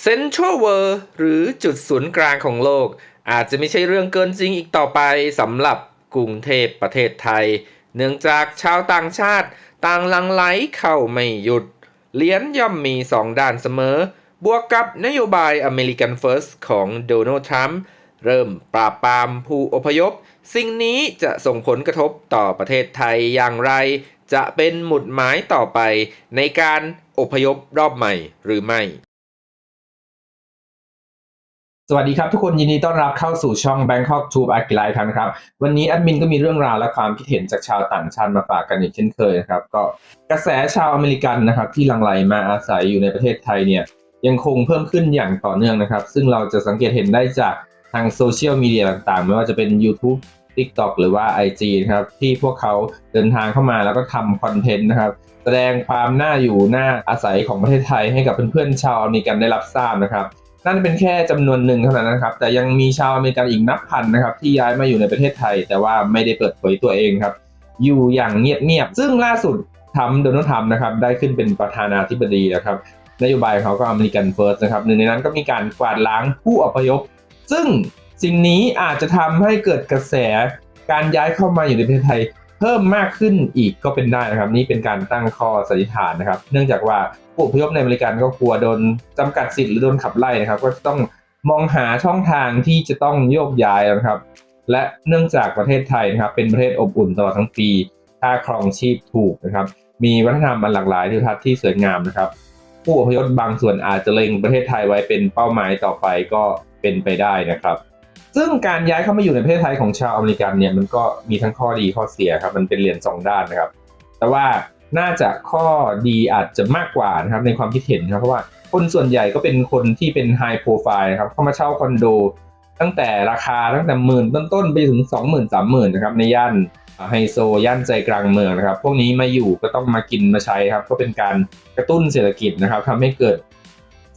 เซ็นทรัลเวิร์หรือจุดศูนย์กลางของโลก อาจจะไม่ใช่เรื่องเกินจริงอีกต่อไปสำหรับกรุงเทพประเทศไทย เนื่องจากชาวต่างชาติต่างลังไหลเข้าไม่หยุดเหรียญย่อมมีสองด้านเสมอ บวกกับนโยบายอเมริกันเฟิร์สของโดนัลด์ทรัมป์เริ่มปราบปรามผู้อพยพ สิ่งนี้จะส่งผลกระทบต่อประเทศไทยอย่างไร จะเป็นหมุดหมายต่อไปในการอพยพรอบใหม่หรือไม่ สวัสดีครับ ทุกคนยินดีต้อนรับเข้าสู่ช่อง Bangkok Tube a g i l i ครับนะครับ วันนี้แอดมินก็มีเรื่องราวและความคิดเห็นจากชาวต่างชาติมาฝากกันอีกเช่นเคยนะครับ ก็กระแสชาวอเมริกันนะครับที่ลังไหลมาอาศัยอยู่ในประเทศไทยเนี่ยยังคงเพิ่มขึ้นอย่างต่อเนื่องนะครับ ซึ่งเราจะสังเกตเห็นได้จากทางโซเชียลมีเดียต่างๆ ไม่ว่าจะเป็น YouTube TikTok หรือว่า IG นะครับที่พวกเขาเดินทางเข้ามาแล้วก็ทำคอนเทนต์นะครับ แสดงความน่าอยู่น่าอาศัยของประเทศไทยให้กับเพื่อนๆชาวอเมริกันได้รับทราบนะครับ นั่นเป็นแค่จำนวนหนึ่งเท่านั้นนะครับ แต่ยังมีชาวอเมริกันอีกนับพันนะครับ ที่ย้ายมาอยู่ในประเทศไทย แต่ว่าไม่ได้เปิดเผยตัวเองครับ อยู่อย่างเงียบๆซึ่งล่าสุดทำโดนัลด์ทรัมป์นะครับ ได้ขึ้นเป็นประธานาธิบดีนะครับนโยบายเขาก็อเมริกันเฟิร์สนะครับหนึ่งในนั้นก็มีการกวาดล้างผู้อพยพ ซึ่งสิ่งนี้อาจจะทำให้เกิดกระแสการย้ายเข้ามาอยู่ในประเทศไทย เพิ่มมากขึ้นอีกก็เป็นได้นะครับ นี่เป็นการตั้งข้อสันนิษฐานนะครับ เนื่องจากว่าผู้อพยพในอเมริกันก็กลัวโดนจำกัดสิทธิ์หรือโดนขับไล่นะครับ ก็ต้องมองหาช่องทางที่จะต้องโยกย้ายนะครับ และเนื่องจากประเทศไทยนะครับ เป็นประเทศอบอุ่นตลอดทั้งปีค่าครองชีพถูกนะครับ มีวัฒนธรรมอันหลากหลายทิวทัศน์ที่สวยงามนะครับ ผู้อพยพบางส่วนอาจจะเล็งประเทศไทยไว้เป็นเป้าหมายต่อไปก็เป็นไปได้นะครับ ซึ่งการย้ายเข้ามาอยู่ในประเทศไทยของชาวอเมริกันเนี่ยมันก็มีทั้งข้อดีข้อเสียครับมันเป็นเหรียญสองด้านนะครับ แต่ว่าน่าจะข้อดีอาจจะมากกว่านะครับในความคิดเห็นครับเพราะว่าคนส่วนใหญ่ก็เป็นคนที่เป็นไฮโปรไฟล์ครับเข้ามาเช่าคอนโด ตั้งแต่ราคาตั้งแต่หมื่นต้นๆไปถึง 2 0 0 0 0 3 0 0 0 0นะครับในย่านไฮโซย่านใจกลางเมืองนะครับ พวกนี้มาอยู่ก็ต้องมากินมาใช้ครับ ก็เป็นการกระตุ้นเศรษฐกิจนะครับทำให้เกิด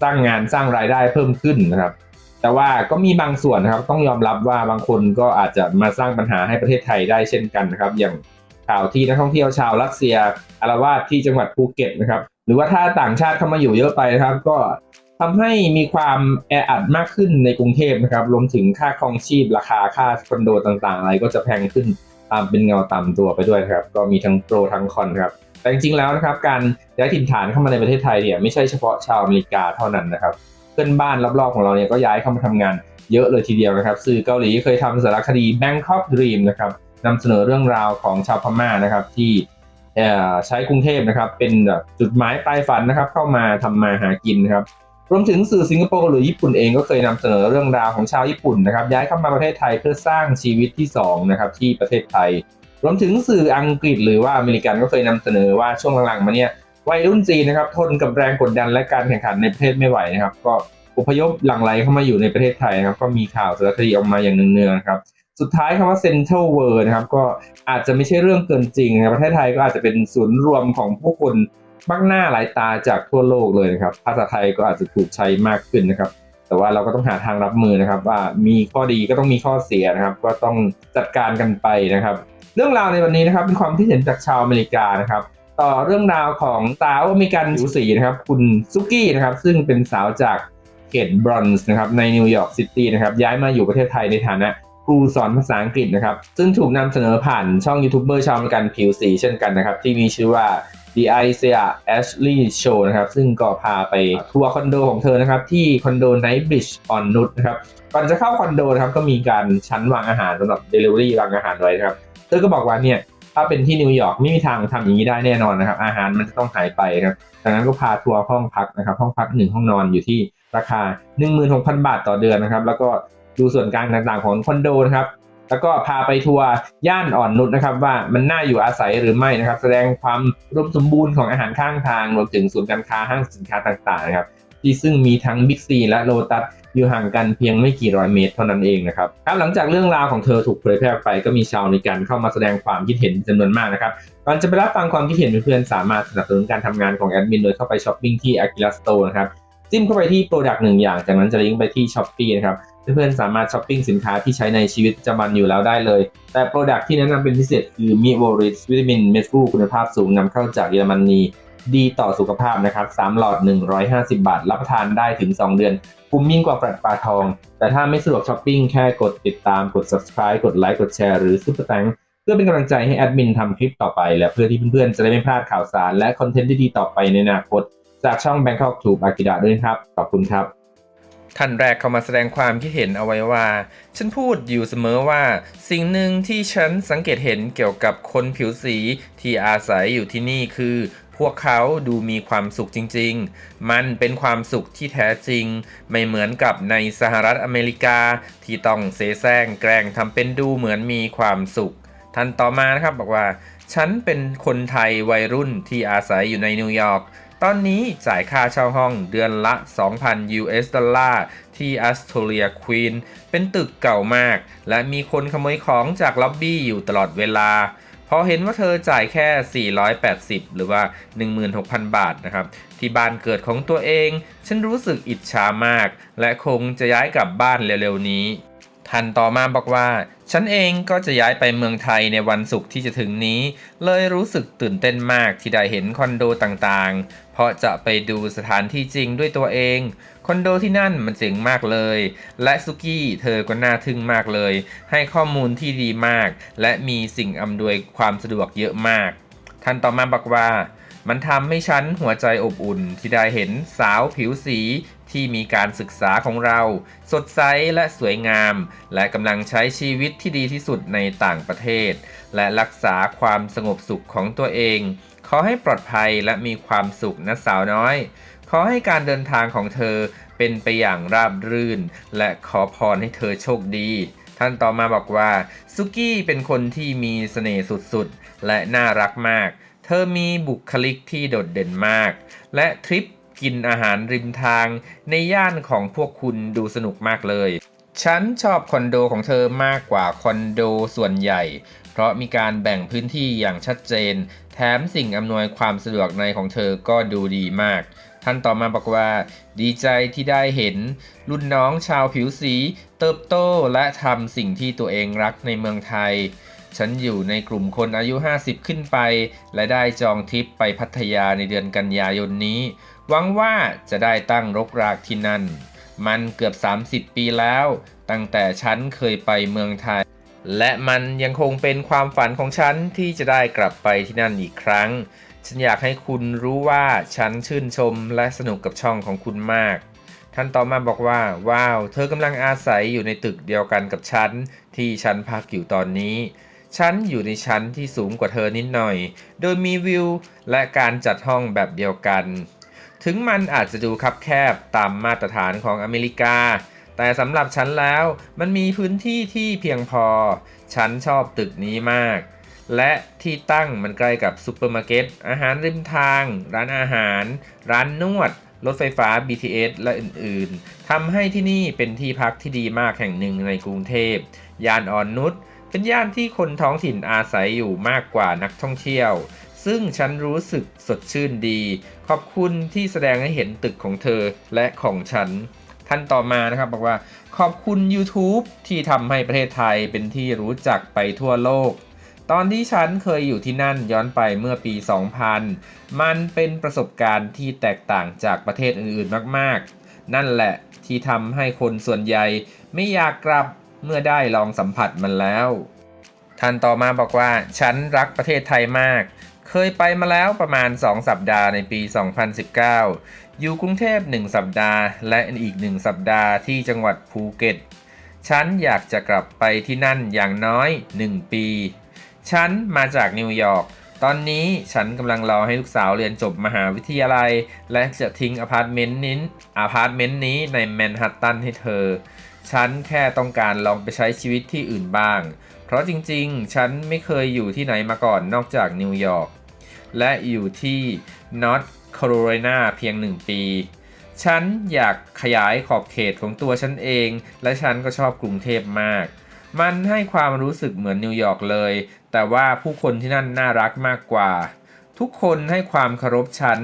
สร้างงานสร้างรายได้เพิ่มขึ้นนะครับ แต่ว่าก็มีบางส่วนนะครับ ต้องยอมรับว่าบางคนก็อาจจะมาสร้างปัญหาให้ประเทศไทยได้เช่นกันนะครับ อย่างข่าวที่นักท่องเที่ยวชาวรัสเซียอารวาสที่จังหวัดภูเก็ตนะครับ หรือว่าถ้าต่างชาติเข้ามาอยู่เยอะไปนะครับ ก็ทำให้มีความแออัดมากขึ้นในกรุงเทพนะครับ รวมถึงค่าครองชีพราคาค่าคอนโดต่างๆ อะไรก็จะแพงขึ้นตามเป็นเงาต่ำตัวไปด้วยครับ ก็มีทั้งโปรทั้งคอนครับ แต่จริงๆแล้วนะครับ การย้ายถิ่นฐานเข้ามาในประเทศไทยเนี่ยไม่ใช่เฉพาะชาวอเมริกาเท่านั้นนะครับ พื่อนบ้านรอบๆของเราเนี่ยก็ย้ายเข้ามาทำงานเยอะเลยทีเดียวนะครับ สื่อเกาหลีเคยทำสารคดี Bangkok Dream นะครับนำเสนอเรื่องราวของชาวพม่านะครับที่ใช้กรุงเทพนะครับ เป็นจุดหมายปลายฝันนะครับ เข้ามาทำมาหากินนะครับรวมถึงสื่อสิงคโปร์หรือญี่ปุ่นเองก็เคยนำเสนอเรื่องราวของชาวญี่ปุ่นนะครับ ย้ายเข้ามาประเทศไทยเพื่อสร้างชีวิตที่2นะครับที่ประเทศไทย รวมถึงสื่ออังกฤษหรือว่าอเมริกันก็เคยนำเสนอว่าช่วงหลังๆมาเนี่ย วัยรุ่นจีนนะครับทนกับแรงกดดันและการแข่งขันในประเทศไม่ไหวนะครับ ก็อพยพหลั่งไหลเข้ามาอยู่ในประเทศไทยนะครับก็มีข่าวสารคดีออกมาอย่างเนืองๆนะครับสุดท้ายคำว่า Central World นะครับก็อาจจะไม่ใช่เรื่องเกินจริงนะรประเทศไทยก็อาจจะเป็นศูนย์รวมของผู้คนมากหน้าหลายตาจากทั่วโลกเลยนะครับภาษาไทยก็อาจจะถูกใช้มากขึ้นนะครับ แต่ว่าเราก็ต้องหาทางรับมือนะครับ ว่ามีข้อดีก็ต้องมีข้อเสียนะครับ ก็ต้องจัดการกันไปนะครับ เรื่องราวในวันนี้นะครับเป็นความคิดเห็นจากชาวอเมริกานะครับ ต่อเรื่องราวของสาวอเมริกันผิวสีนะครับ คุณซุกี้นะครับ ซึ่งเป็นสาวจากเขตบรอนซ์นะครับในนิวยอร์กซิตี้นะครับ ย้ายมาอยู่ประเทศไทยในฐานะครูสอนภาษาอังกฤษนะครับ ซึ่งถูกนำเสนอผ่านช่องยูทูบเบอร์ชาวอเมริกันผิวสีเช่นกันนะครับ ที่มีชื่อว่า The Isaiah Ashley Show นะครับ ซึ่งก็พาไปทัวร์คอนโดของเธอนะครับ ที่คอนโด Night Bridge on Nut นะครับ ก่อนจะเข้าคอนโดนะครับ ก็มีการชั้นวางอาหารสำหรับ Delivery วางอาหารไว้นะครับ เธอก็บอกว่าเนี่ย ถ้าเป็นที่นิวยอร์กไม่มีทางทำอย่างนี้ได้แน่นอนนะครับ อาหารมันจะต้องหายไปครับดังนั้นก็พาทัวร์ห้องพักนะครับ ห้องพักหนึ่งห้องนอนอยู่ที่ราคา 16,000 บาทต่อเดือนนะครับ แล้วก็ดูส่วนกลางต่างๆของคอนโดนะครับ แล้วก็พาไปทัวร์ย่านอ่อนนุชนะครับ ว่ามันน่าอยู่อาศัยหรือไม่นะครับ แสดงความรวมสมบูรณ์ของอาหารข้างทางรวมถึงศูนย์การค้าห้างสินค้าต่างๆนะครับที่ซึ่งมีทั้งบิ๊กซีและโลตัสอยู่ห่างกันเพียงไม่กี่ร้อยเมตรเท่านั้นเองนะครับครับหลังจากเรื่องราวของเธอถูกเผยแพร่ไปก็มีชาวในการเข้ามาแสดงความคิดเห็นจำนวนมากนะครับก่อนจะไปรับฟังความคิดเห็นเพื่อนๆสามารถสนับสนุนการทำงานของแอดมินโดยเข้าไปช้อปปิ้งที่ Aquila Store นะครับจิ้มเข้าไปที่ Product หนึ่งอย่าง จากนั้นจะลิงก์ไปที่ Shopee นะครับเพื่อนๆสามารถช้อปปิ้งสินค้าที่ใช้ในชีวิตประจำวันอยู่แล้วได้เลย แต่ Product ที่แนะนำเป็นพิเศษคือมิโวริสวิตามินเม็ดฟูคุณภาพสูงนำเข้าจากเยอรมนี ดีต่อสุขภาพนะครับ3หลอด 150 บาท รับประทานได้ถึง 2 เดือนคุ้มยิ่งกว่าปรัดปลาทอง แต่ถ้าไม่สะดวกช้อปปิ้งแค่กดติดตามกด subscribe กดไลค์กดแชร์หรือซุปเปอร์แตงเพื่อเป็นกำลังใจให้แอดมินทำคลิปต่อไป และเพื่อที่เพื่อนๆ จะได้ไม่พลาดข่าวสาร และคอนเทนต์ที่ดีต่อไปในอนาคต จากช่อง Bangkok Tube Akira ด้วยนะครับ ขอบคุณครับ ท่านแรกเข้ามาแสดงความคิดเห็นเอาไว้ว่า ฉันพูดอยู่เสมอว่า สิ่งหนึ่งที่ฉันสังเกตเห็นเกี่ยวกับคนผิวสีที่อาศัยอยู่ที่นี่คือ พวกเขาดูมีความสุขจริง ๆ มันเป็นความสุขที่แท้จริง ไม่เหมือนกับในสหรัฐอเมริกาที่ต้องเสแสร้งแกล้งทำเป็นดูเหมือนมีความสุข ท่านต่อมานะครับบอกว่า ฉันเป็นคนไทยวัยรุ่นที่อาศัยอยู่ในนิวยอร์กตอนนี้จ่ายค่าเช่าห้องเดือนละ 2,000 US ดอลลาร์ที่อัสโตเลียควีนเป็นตึกเก่ามาก และมีคนขโมยของจากล็อบบี้อยู่ตลอดเวลา พอเห็นว่าเธอจ่ายแค่ 480 หรือว่า 16,000 บาทนะครับ ที่บ้านเกิดของตัวเอง ฉันรู้สึกอิจฉามาก และคงจะย้ายกลับบ้านเร็วๆนี้ท่านต่อมาบอกว่า ฉันเองก็จะย้ายไปเมืองไทยในวันศุกร์ที่จะถึงนี้ เลยรู้สึกตื่นเต้นมากที่ได้เห็นคอนโดต่างๆ เพราะจะไปดูสถานที่จริงด้วยตัวเอง อนโดที่นั่นมันเจ๋งมากเลย และซุกี้เธอก็น่าทึ่งมากเลย ให้ข้อมูลที่ดีมาก และมีสิ่งอำนวยความสะดวกเยอะมาก ท่านต่อมาบอกว่า มันทำให้ฉันหัวใจอบอุ่นที่ได้เห็นสาวผิวสีที่มีการศึกษาของเรา สดใสและสวยงาม และกำลังใช้ชีวิตที่ดีที่สุดในต่างประเทศ และรักษาความสงบสุขของตัวเอง ขอให้ปลอดภัยและมีความสุขนะสาวน้อย ขอให้การเดินทางของเธอเป็นไปอย่างราบรื่น และขอพรให้เธอโชคดี ท่านต่อมาบอกว่าซุกี้เป็นคนที่มีเสน่ห์สุดๆ และน่ารักมาก เธอมีบุคลิกที่โดดเด่นมาก และทริปกินอาหารริมทางในย่านของพวกคุณดูสนุกมากเลย ฉันชอบคอนโดของเธอมากกว่าคอนโดส่วนใหญ่ เพราะมีการแบ่งพื้นที่อย่างชัดเจน แถมสิ่งอำนวยความสะดวกในของเธอก็ดูดีมาก ท่านต่อมาบอกว่า ดีใจที่ได้เห็นรุ่นน้องชาวผิวสี เติบโตและทำสิ่งที่ตัวเองรักในเมืองไทย ฉันอยู่ในกลุ่มคนอายุ 50 ขึ้นไป และได้จองทริปไปพัทยาในเดือนกันยายนนี้ หวังว่าจะได้ตั้งรกรากที่นั่น มันเกือบ 30 ปีแล้ว ตั้งแต่ฉันเคยไปเมืองไทยและมันยังคงเป็นความฝันของฉันที่จะได้กลับไปที่นั่นอีกครั้ง ฉันอยากให้คุณรู้ว่าฉันชื่นชมและสนุกกับช่องของคุณมาก ท่านต่อมาบอกว่า ว้าว เธอกำลังอาศัยอยู่ในตึกเดียวกันกับฉัน ที่ฉันพักอยู่ตอนนี้ ฉันอยู่ในชั้นที่สูงกว่าเธอนิดหน่อย โดยมีวิวและการจัดห้องแบบเดียวกัน ถึงมันอาจจะดูคับแคบตามมาตรฐานของอเมริกา แต่สำหรับฉันแล้วมันมีพื้นที่ที่เพียงพอ ฉันชอบตึกนี้มาก และที่ตั้งมันใกล้กับซูเปอร์มาร์เก็ต อาหารริมทาง ร้านอาหาร ร้านนวด รถไฟฟ้า BTS และอื่นๆ ทำให้ที่นี่เป็นที่พักที่ดีมากแห่งหนึ่งในกรุงเทพ ย่านอ่อนนุช เป็นย่านที่คนท้องถิ่นอาศัยอยู่มากกว่านักท่องเที่ยว ซึ่งฉันรู้สึกสดชื่นดี ขอบคุณที่แสดงให้เห็นตึกของเธอและของฉันท่านต่อมานะครับบอกว่าขอบคุณ YouTube ที่ทำให้ประเทศไทยเป็นที่รู้จักไปทั่วโลก ตอนที่ฉันเคยอยู่ที่นั่นย้อนไปเมื่อปี 2000 มันเป็นประสบการณ์ที่แตกต่างจากประเทศอื่นๆมากๆ นั่นแหละที่ทำให้คนส่วนใหญ่ไม่อยากกลับเมื่อได้ลองสัมผัสมันแล้ว ท่านต่อมาบอกว่า ฉันรักประเทศไทยมาก เคยไปมาแล้วประมาณ 2 สัปดาห์ในปี 2019 อยู่กรุงเทพ 1 สัปดาห์ และอีก 1 สัปดาห์ที่จังหวัดภูเก็ต ฉันอยากจะกลับไปที่นั่นอย่างน้อย 1 ปี ฉันมาจากนิวยอร์ก ตอนนี้ฉันกำลังรอให้ลูกสาวเรียนจบมหาวิทยาลัย และจะทิ้งอพาร์ตเมนต์นี้อพาร์ตเมนต์นี้ในแมนฮัตตันให้เธอ ฉันแค่ต้องการลองไปใช้ชีวิตที่อื่นบ้าง เพราะจริงๆ ฉันไม่เคยอยู่ที่ไหนมาก่อนนอกจากนิวยอร์ก และอยู่ที่ North Carolina เพียงหนึ่งปีฉันอยากขยายขอบเขตของตัวฉันเอง และฉันก็ชอบกรุงเทพมาก มันให้ความรู้สึกเหมือนนิวยอร์กเลย แต่ว่าผู้คนที่นั่นน่ารักมากกว่า ทุกคนให้ความเคารพฉัน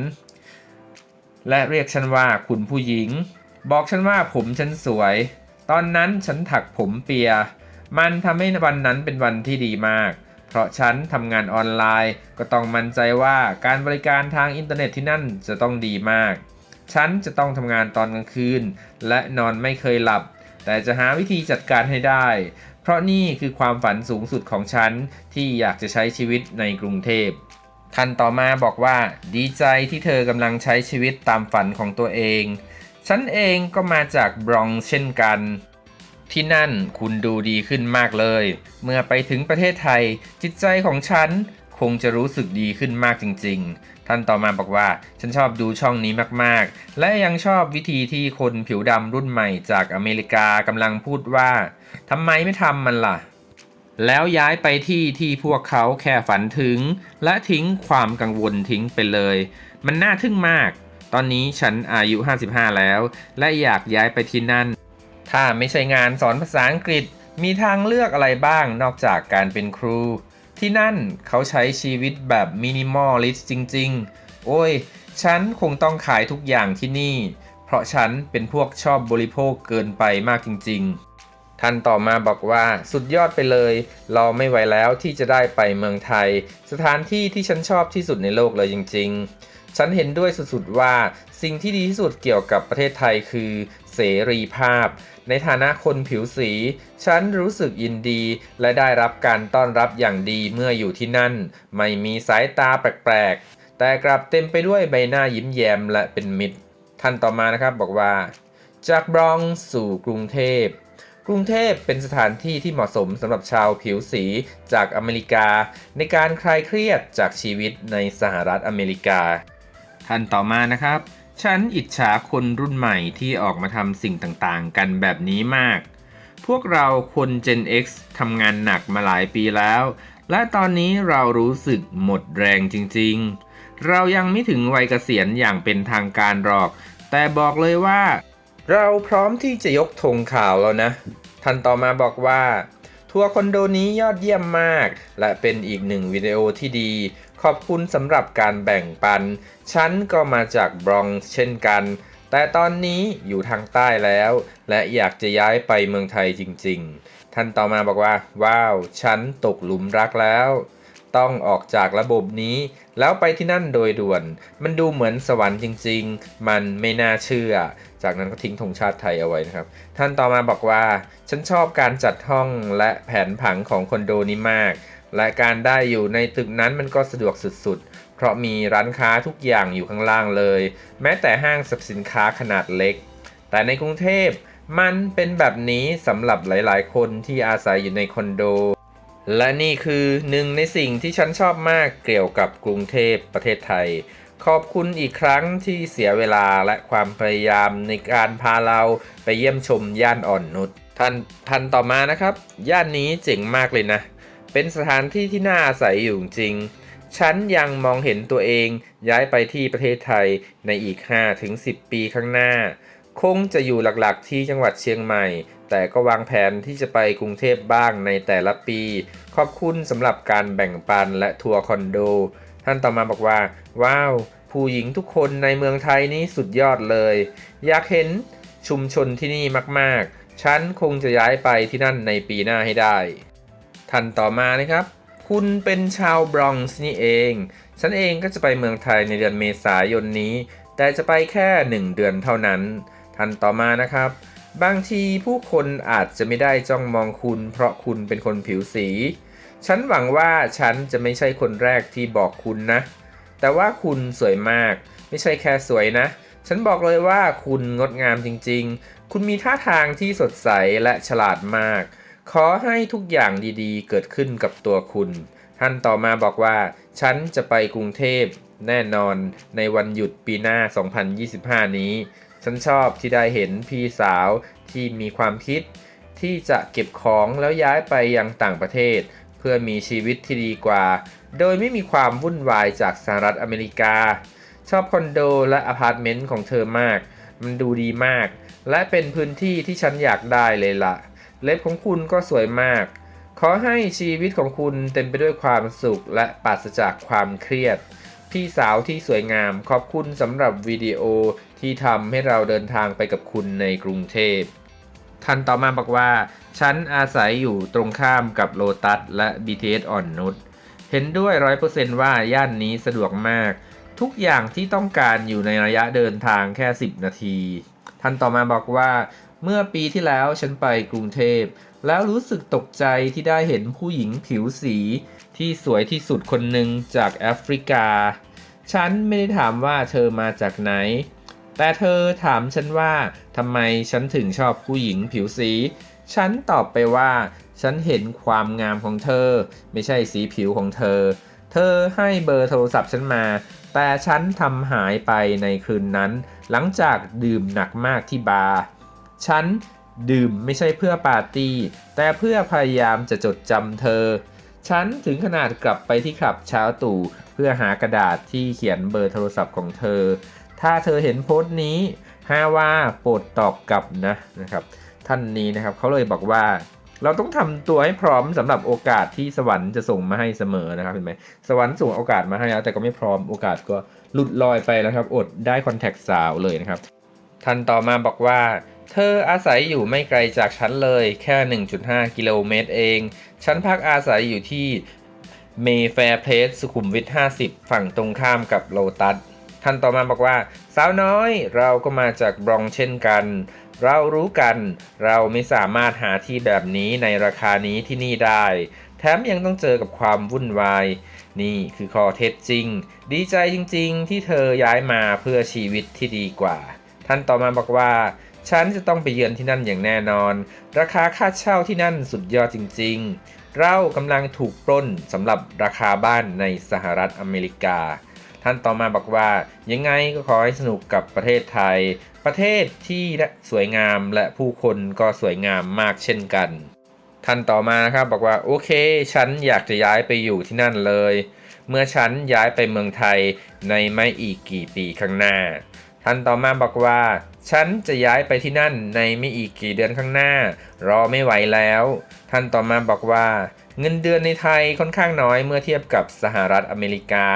และเรียกฉันว่าคุณผู้หญิง บอกฉันว่าผมฉันสวย ตอนนั้นฉันถักผมเปีย มันทำให้วันนั้นเป็นวันที่ดีมาก เพราะฉันทำงานออนไลน์ ก็ต้องมั่นใจว่าการบริการทางอินเทอร์เน็ตที่นั่นจะต้องดีมาก ฉันจะต้องทำงานตอนกลางคืน และนอนไม่เคยหลับ แต่จะหาวิธีจัดการให้ได้ เพราะนี่คือความฝันสูงสุดของฉันที่อยากจะใช้ชีวิตในกรุงเทพท่านต่อมาบอกว่า ดีใจที่เธอกำลังใช้ชีวิตตามฝันของตัวเอง ฉันเองก็มาจากบรองซ์เช่นกัน ที่นั่นคุณดูดีขึ้นมากเลย เมื่อไปถึงประเทศไทย จิตใจของฉัน คงจะรู้สึกดีขึ้นมากจริง ๆ ท่านต่อมาบอกว่า ฉันชอบดูช่องนี้มากๆ และยังชอบวิธีที่คนผิวดำรุ่นใหม่จากอเมริกากำลังพูดว่าทำไมไม่ทำมันล่ะ แล้วย้ายไปที่ที่พวกเขาแค่ฝันถึง และทิ้งความกังวลทิ้งไปเลย มันน่าทึ่งมาก ตอนนี้ฉันอายุ 55 แล้ว และอยากย้ายไปที่นั่น ถ้าไม่ใช่งานสอนภาษาอังกฤษมีทางเลือกอะไรบ้างนอกจากการเป็นครู ที่นั่นเขาใช้ชีวิตแบบมินิมอลลิสต์จริง ๆ โอ้ย ฉันคงต้องขายทุกอย่างที่นี่ เพราะฉันเป็นพวกชอบบริโภคเกินไปมากจริง ๆ ท่านต่อมาบอกว่าสุดยอดไปเลย เราไม่ไหวแล้วที่จะได้ไปเมืองไทย สถานที่ที่ฉันชอบที่สุดในโลกเลยจริง ๆ ฉันเห็นด้วยสุดๆว่าสิ่งที่ดีที่สุดเกี่ยวกับประเทศไทยคือเสรีภาพ ในฐานะคนผิวสี ฉันรู้สึกยินดี และได้รับการต้อนรับอย่างดีเมื่ออยู่ที่นั่น ไม่มีสายตาแปลกๆ แต่กลับเต็มไปด้วยใบหน้ายิ้มแย้มและเป็นมิตร ท่านต่อมานะครับบอกว่า จากบรองสู่กรุงเทพกรุงเทพเป็นสถานที่ที่เหมาะสมสำหรับชาวผิวสีจากอเมริกา ในการคลายเครียดจากชีวิตในสหรัฐอเมริกา ท่านต่อมานะครับ ฉันอิจฉาคนรุ่นใหม่ที่ออกมาทำสิ่งต่างๆ กันแบบนี้มาก พวกเราคน Gen X ทำงานหนักมาหลายปีแล้ว และตอนนี้เรารู้สึกหมดแรงจริงๆ เรายังไม่ถึงวัยเกษียณอย่างเป็นทางการหรอก แต่บอกเลยว่า เราพร้อมที่จะยกธงข่าวแล้วนะ ท่านต่อมาบอกว่า ทัวร์คอนโดนี้ยอดเยี่ยมมาก และเป็นอีกหนึ่งวิดีโอที่ดี ขอบคุณสำหรับการแบ่งปัน ฉันก็มาจากบรองซ์เช่นกัน แต่ตอนนี้อยู่ทางใต้แล้ว และอยากจะย้ายไปเมืองไทยจริง ๆ ท่านต่อมาบอกว่า ว้าว ฉันตกหลุมรักแล้ว ต้องออกจากระบบนี้ แล้วไปที่นั่นโดยด่วน มันดูเหมือนสวรรค์จริง ๆ มันไม่น่าเชื่อ จากนั้นก็ทิ้งธงชาติไทยเอาไว้นะครับ ท่านต่อมาบอกว่า ฉันชอบการจัดห้องและแผนผังของคอนโดนี้มาก และการได้อยู่ในตึกนั้นมันก็สะดวกสุดๆ เพราะมีร้านค้าทุกอย่างอยู่ข้างล่างเลย แม้แต่ห้างสรรพสินค้าขนาดเล็ก แต่ในกรุงเทพมันเป็นแบบนี้สำหรับหลายๆ คนที่อาศัยอยู่ในคอนโด และนี่คือหนึ่งในสิ่งที่ฉันชอบมากเกี่ยวกับกรุงเทพประเทศไทย ขอบคุณอีกครั้งที่เสียเวลาและความพยายามในการพาเราไปเยี่ยมชมย่านอ่อนนุชท่านท่านต่อมานะครับ ย่านนี้เจ๋งมากเลยนะ เป็นสถานที่ที่น่าอาศัยอยู่จริง ฉันยังมองเห็นตัวเองย้ายไปที่ประเทศไทยในอีก 5-10 ปีข้างหน้า คงจะอยู่หลักๆที่จังหวัดเชียงใหม่ แต่ก็วางแผนที่จะไปกรุงเทพบ้างในแต่ละปี ขอบคุณสำหรับการแบ่งปันและทัวร์คอนโด ท่านต่อมาบอกว่า ว้าว ผู้หญิงทุกคนในเมืองไทยนี่สุดยอดเลย อยากเห็นชุมชนที่นี่มากๆ ฉันคงจะย้ายไปที่นั่นในปีหน้าให้ได้ ท่านต่อมานะครับ คุณเป็นชาวบรองซ์นี่เอง ฉันเองก็จะไปเมืองไทยในเดือนเมษายนนี้ แต่จะไปแค่ 1 เดือนเท่านั้นท่านต่อมานะครับ บางทีผู้คนอาจจะไม่ได้จ้องมองคุณ เพราะคุณเป็นคนผิวสี ฉันหวังว่าฉันจะไม่ใช่คนแรกที่บอกคุณนะ แต่ว่าคุณสวยมาก ไม่ใช่แค่สวยนะ ฉันบอกเลยว่าคุณงดงามจริง ๆ คุณมีท่าทางที่สดใสและฉลาดมาก ขอให้ทุกอย่างดีๆ เกิดขึ้นกับตัวคุณ ท่านต่อมาบอกว่า ฉันจะไปกรุงเทพแน่นอนในวันหยุดปีหน้า 2025 นี้ ฉันชอบที่ได้เห็นพี่สาวที่มีความคิด ที่จะเก็บของแล้วย้ายไปยังต่างประเทศ เพื่อมีชีวิตที่ดีกว่า โดยไม่มีความวุ่นวายจากสหรัฐอเมริกา ชอบคอนโดและอพาร์ตเมนต์ของเธอมาก มันดูดีมาก และเป็นพื้นที่ที่ฉันอยากได้เลยละ่ะ เล็บของคุณก็สวยมาก ขอให้ชีวิตของคุณเต็มไปด้วยความสุขและปราศจากความเครียด พี่สาวที่สวยงามขอบคุณสำหรับวิดีโอที่ทำให้เราเดินทางไปกับคุณในกรุงเทพท่านต่อมาบอกว่า ฉันอาศัยอยู่ตรงข้ามกับโลตัสและ BTS อ่อนนุชเห็นด้วยร้อยเปอร์เซนต์ว่าย่านนี้สะดวกมาก ทุกอย่างที่ต้องการอยู่ในระยะเดินทางแค่ 10 นาที ท่านต่อมาบอกว่า เมื่อปีที่แล้วฉันไปกรุงเทพ แล้วรู้สึกตกใจที่ได้เห็นผู้หญิงผิวสีที่สวยที่สุดคนหนึ่งจากแอฟริกา ฉันไม่ได้ถามว่าเธอมาจากไหน แต่เธอถามฉันว่าทำไมฉันถึงชอบผู้หญิงผิวสี ฉันตอบไปว่า ฉันเห็นความงามของเธอ ไม่ใช่สีผิวของเธอ เธอให้เบอร์โทรศัพท์ฉันมา แต่ฉันทำหายไปในคืนนั้น หลังจากดื่มหนักมากที่บาร์ ฉันดื่มไม่ใช่เพื่อปาร์ตี้ แต่เพื่อพยายามจะจดจำเธอ ฉันถึงขนาดกลับไปที่ขับเช้าตู่เพื่อหากระดาษที่เขียนเบอร์โทรศัพท์ของเธอ ถ้าเธอเห็นโพสต์นี้ห้าว่าโปรดตอบกลับนะนะครับ ท่านนี้นะครับเขาเลยบอกว่า เราต้องทำตัวให้พร้อมสำหรับโอกาสที่สวรรค์จะส่งมาให้เสมอนะครับเห็นไหมสวรรค์ส่งโอกาสมาให้แล้วแต่ก็ไม่พร้อมโอกาสก็หลุดลอยไปแล้วครับ อดได้คอนแทคสาวเลยนะครับท่านต่อมาบอกว่า เธออาศัยอยู่ไม่ไกลจากฉันเลยแค่ 1.5 กิโลเมตรเอง ฉันพักอาศัยอยู่ที่เมแฟร์เพลสสุขุมวิท 50 ฝั่งตรงข้ามกับโลตัสท่านต่อมาบอกว่า สาวน้อยเราก็มาจากบรองซ์เช่นกัน เรารู้กันเราไม่สามารถหาที่แบบนี้ในราคานี้ที่นี่ได้ แถมยังต้องเจอกับความวุ่นวาย นี่คือข้อเท็จจริง ดีใจจริง ๆ ที่เธอย้ายมาเพื่อชีวิตที่ดีกว่า ท่านต่อมาบอกว่า ฉันจะต้องไปเยือนที่นั่นอย่างแน่นอน ราคาค่าเช่าที่นั่นสุดยอดจริง ๆ เรากำลังถูกปล้นสำหรับราคาบ้านในสหรัฐอเมริกา ท่านต่อมาบอกว่า ยังไงก็ขอให้สนุกกับประเทศไทย ประเทศที่สวยงามและผู้คนก็สวยงามมากเช่นกัน ท่านต่อมานะครับบอกว่าโอเค ฉันอยากจะย้ายไปอยู่ที่นั่นเลย เมื่อฉันย้ายไปเมืองไทยในไม่อีกกี่ปีข้างหน้า ท่านต่อมาบอกว่า ฉันจะย้ายไปที่นั่นในไม่อีกกี่เดือนข้างหน้า รอไม่ไหวแล้ว ท่านต่อมาบอกว่า เงินเดือนในไทยค่อนข้างน้อยเมื่อเทียบกับสหรัฐอเมริกา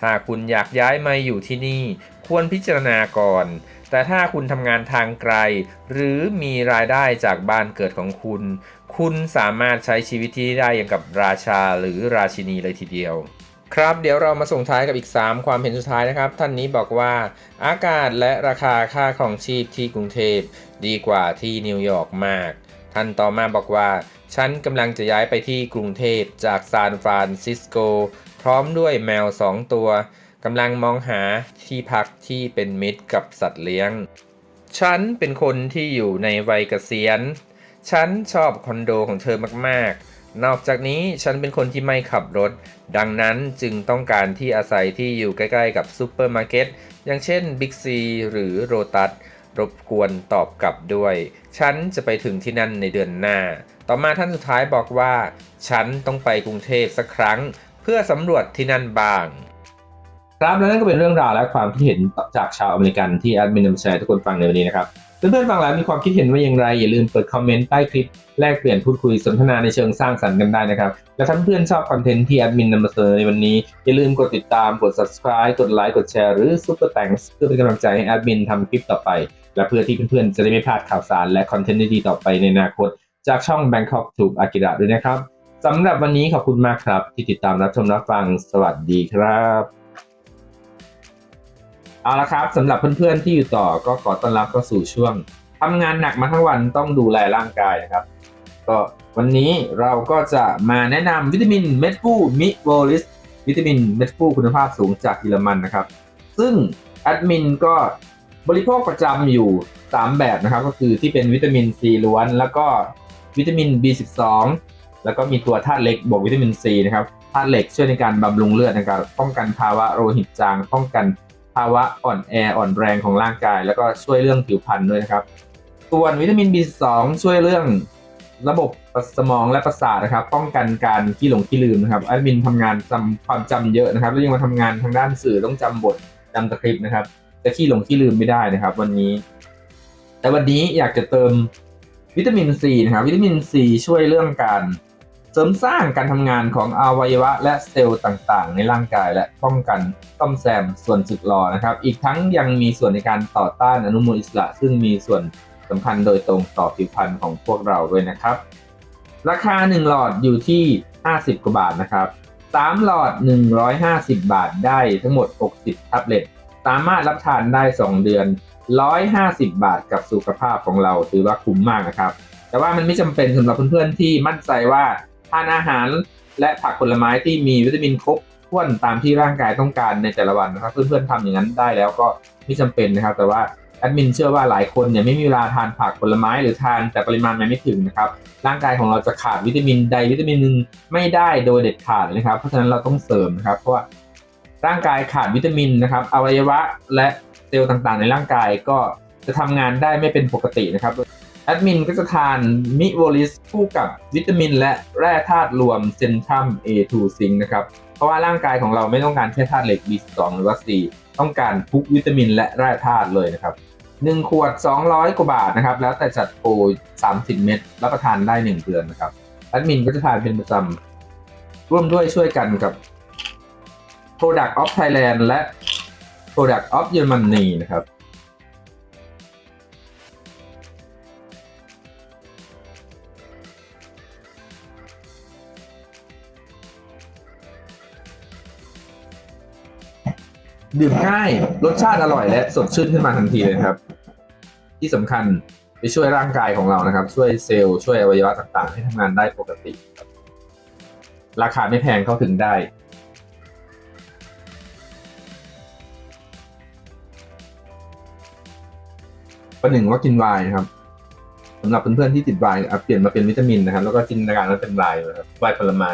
ถ้าคุณอยากย้ายมาอยู่ที่นี่ ควรพิจารณาก่อน แต่ถ้าคุณทำงานทางไกล หรือมีรายได้จากบ้านเกิดของคุณ คุณสามารถใช้ชีวิตที่ได้อย่างกับราชาหรือราชินีเลยทีเดียว ครับเดี๋ยวเรามาส่งท้ายกับอีก 3 ความเห็นสุดท้ายนะครับ ท่านนี้บอกว่าอากาศและราคาค่าครองชีพที่กรุงเทพดีกว่าที่นิวยอร์กมาก ท่านต่อมาบอกว่า ฉันกำลังจะย้ายไปที่กรุงเทพจากซานฟรานซิสโก พร้อมด้วยแมว 2 ตัวกำลังมองหาที่พักที่เป็นมิตรกับสัตว์เลี้ยง ฉันเป็นคนที่อยู่ในวัยเกษียณ ฉันชอบคอนโดของเธอมากๆ นอกจากนี้ฉันเป็นคนที่ไม่ขับรถ ดังนั้นจึงต้องการที่อาศัยที่อยู่ใกล้ๆกับซูเปอร์มาร์เก็ตอย่างเช่นบิ๊กซีหรือโรตัสรบกวนตอบกลับด้วย ฉันจะไปถึงที่นั่นในเดือนหน้า ต่อมาท่านสุดท้ายบอกว่า ฉันต้องไปกรุงเทพสักครั้ง เพื่อสำรวจที่นั่นบ้าง ครับและนั่นก็เป็นเรื่องราวและความคิดเห็นจากชาวอเมริกันที่แอดมินนำแชร์ทุกคนฟังในวันนี้นะครับ เพื่อนๆฟังแล้วมีความคิดเห็นว่าอย่างไร อย่าลืมเปิดคอมเมนต์ใต้คลิปแลกเปลี่ยนพูดคุยสนทนาในเชิงสร้างสรรค์กันได้นะครับ และถ้าเพื่อนๆชอบคอนเทนต์ที่แอดมินนำมาเสนอในวันนี้ อย่าลืมกดติดตามกด subscribe กดไลค์กดแชร์หรือ super thanks เพื่อเป็นกำลังใจให้แอดมินทำคลิปต่อไป และเพื่อที่เพื่อนๆจะได้ไม่พลาดข่าวสารและคอนเทนต์ดีๆต่อไปในอนาคต จากช่อง Bangkok Tube Akira ด้วยนะครับสำหรับวันนี้ขอบคุณมากครับ ที่ติดตามรับชมรับฟังสวัสดีครับ เอาละครับสำหรับเพื่อนๆที่อยู่ต่อก็ขอต้อนรับเข้าสู่ช่วงทำงานหนักมาทั้งวันต้องดูแลร่างกายนะครับ ก็วันนี้เราก็จะมาแนะนำวิตามินเม็ดฟูมิโวลิสวิตามินเม็ดฟูคุณภาพสูงจากเยอรมันนะครับ ซึ่งแอดมินก็บริโภคประจำอยู่ 3 แบบนะครับ ก็คือที่เป็นวิตามินซีล้วน แล้วก็วิตามิน B12 แล้วก็มีตัวธาตุเหล็กบวกวิตามินซีนะครับธาตุเหล็กช่วยในการบำรุงเลือดนะครับป้องกันภาวะโลหิตจางป้องกัน ภาวะอ่อนแออ่อนแรงของร่างกาย แล้วก็ช่วยเรื่องผิวพรรณด้วยนะครับ ส่วนวิตามิน B2 ช่วยเรื่องระบบสมองและประสาทนะครับ ป้องกันการขี้หลงขี้ลืมนะครับแอดมินทำงานจำความจำเยอะนะครับ แล้วยังมาทำงานทางด้านสื่อต้องจำบทจำสคริปต์นะครับจะขี้หลงขี้ลืมไม่ได้นะครับ วันนี้ แต่วันนี้อยากจะเติมวิตามินซีนะครับ วิตามินซีช่วยเรื่องการ เสริมสร้างการทำงานของอวัยวะและเซลล์ต่างๆ ในร่างกายและป้องกันซ่อมแซมส่วนสึกหรอนะครับ อีกทั้งยังมีส่วนในการต่อต้านอนุมูลอิสระ ซึ่งมีส่วนสำคัญโดยตรงต่อผิวพรรณของพวกเราด้วยนะครับ ราคา 1 หลอดอยู่ที่ 50 กว่าบาทนะครับ 3 หลอด 150 บาทได้ทั้งหมด 60แท็บเล็ตสามารถรับทานได้ 2 เดือน 150 บาทกับสุขภาพของเราถือว่าคุ้มมากนะครับ แต่ว่ามันไม่จำเป็นสำหรับเพื่อนๆที่มั่นใจว่า ทานอาหาร และผักผลไม้ที่มีวิตามินครบถ้วนตามที่ร่างกายต้องการในแต่ละวันนะครับ เพื่อนๆทำอย่างนั้นได้แล้วก็ไม่จำเป็นนะครับ แต่ว่าแอดมินเชื่อว่าหลายคนเนี่ยไม่มีเวลาทานผักผลไม้หรือทานแต่ปริมาณมันไม่ถึงนะครับ ร่างกายของเราจะขาดวิตามินใดวิตามินหนึ่งไม่ได้โดยเด็ดขาดนะครับ เพราะฉะนั้นเราต้องเสริมนะครับ เพราะว่าร่างกายขาดวิตามินนะครับอวัยวะและเซลล์ต่างๆ ในร่างกายก็จะทำงานได้ไม่เป็นปกตินะครับ แอดมินก็จะทานมิโวลิสคู่กับวิตามิน และแร่ธาตุรวมเซนทัม A2 ซิงนะครับ เพราะว่าร่างกายของเราไม่ต้องการแค่ธาตุเหล็ก B2 หรือว่า C ต้องการทุกวิตามินและแร่ธาตุเลยนะครับ 1 ขวด 200 กว่าบาทนะครับ แล้วแต่จัดโปร30 เม็ดรับประทานได้ 1 เดือนนะครับแอดมินก็จะทานเป็นประจำร่วมด้วยช่วยกันกับ Product of Thailand และ Product of Germany นะครับ ดื่มง่าย รสชาติอร่อยและสดชื่นขึ้นมาทันทีเลยครับ ที่สำคัญไปช่วยร่างกายของเรานะครับ ช่วยเซลล์ช่วยอวัยวะต่างๆ ให้ทำงานได้ปกติ ราคาไม่แพงเข้าถึงได้ ประหนึ่งว่ากินไวน์นะครับสำหรับเพื่อนๆที่ติดไวน์เปลี่ยนมาเป็นวิตามินนะครับ แล้วก็จินตนาการว่าเป็นไวน์นะครับไวน์ผลไม้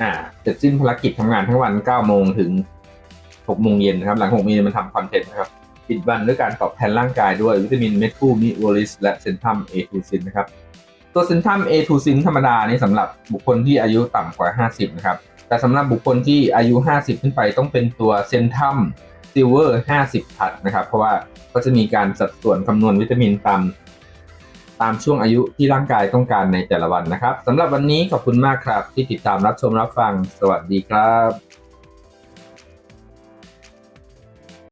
อ่าเสร็จสิ้นภารกิจทำงานทั้งวัน9โมงถึง6โมงเย็นนะครับ หลัง6โมงเย็นมันทำคอนเทนต์นะครับปิดวันด้วยการตอบแทนร่างกายด้วยวิตามินเมทูมิโวลิสและเซนทัม A2 ซินนะครับ ตัวเซนทัม A2 ซินธรรมดานี่สำหรับบุคคลที่อายุต่ำกว่า 50 นะครับ แต่สำหรับบุคคลที่อายุ 50 ขึ้นไปต้องเป็นตัวเซนทัมซิลเวอร์50พัดนะครับ เพราะว่าก็จะมีการสัดส่วนคำนวณวิตามินตาม ตามช่วงอายุที่ร่างกายต้องการในแต่ละวันนะครับสำหรับวันนี้ขอบคุณมากครับที่ติดตามรับชมรับฟัง สวัสดีครับ